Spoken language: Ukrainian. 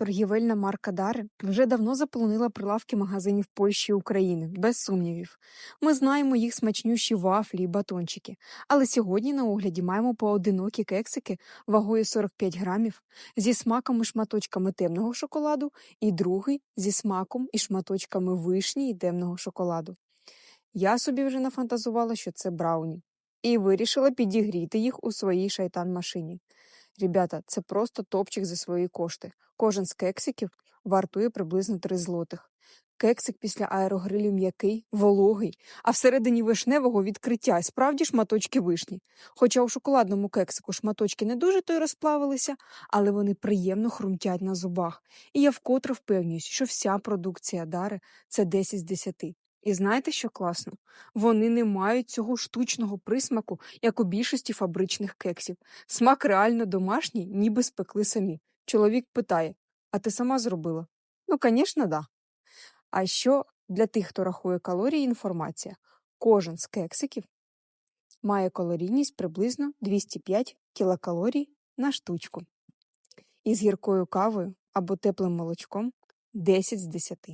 Торгівельна марка Дари вже давно заполонила прилавки магазинів Польщі і України, без сумнівів. Ми знаємо їх смачнющі вафлі і батончики, але сьогодні на огляді маємо поодинокі кексики вагою 45 грамів зі смаком і шматочками темного шоколаду, і другий зі смаком і шматочками вишні і темного шоколаду. Я собі вже нафантазувала, що це брауні, і вирішила підігріти їх у своїй шайтан-машині. Ребята, це просто топчик за свої кошти. Кожен з кексиків вартує приблизно 3 злотих. Кексик після аерогрилю м'який, вологий, а всередині вишневого відкриття і справді шматочки вишні. Хоча у шоколадному кексику шматочки не дуже то й розплавилися, але вони приємно хрумтять на зубах. І я вкотре впевнююсь, що вся продукція Дари – це 10 з 10. І знаєте, що класно? Вони не мають цього штучного присмаку, як у більшості фабричних кексів. Смак реально домашній, ніби спекли самі. Чоловік питає: А ти сама зробила? Ну, звісно, да. А що для тих, хто рахує калорії, інформація: кожен з кексиків має калорійність приблизно 205 кілокалорій на штучку. І з гіркою кавою або теплим молочком 10 з 10.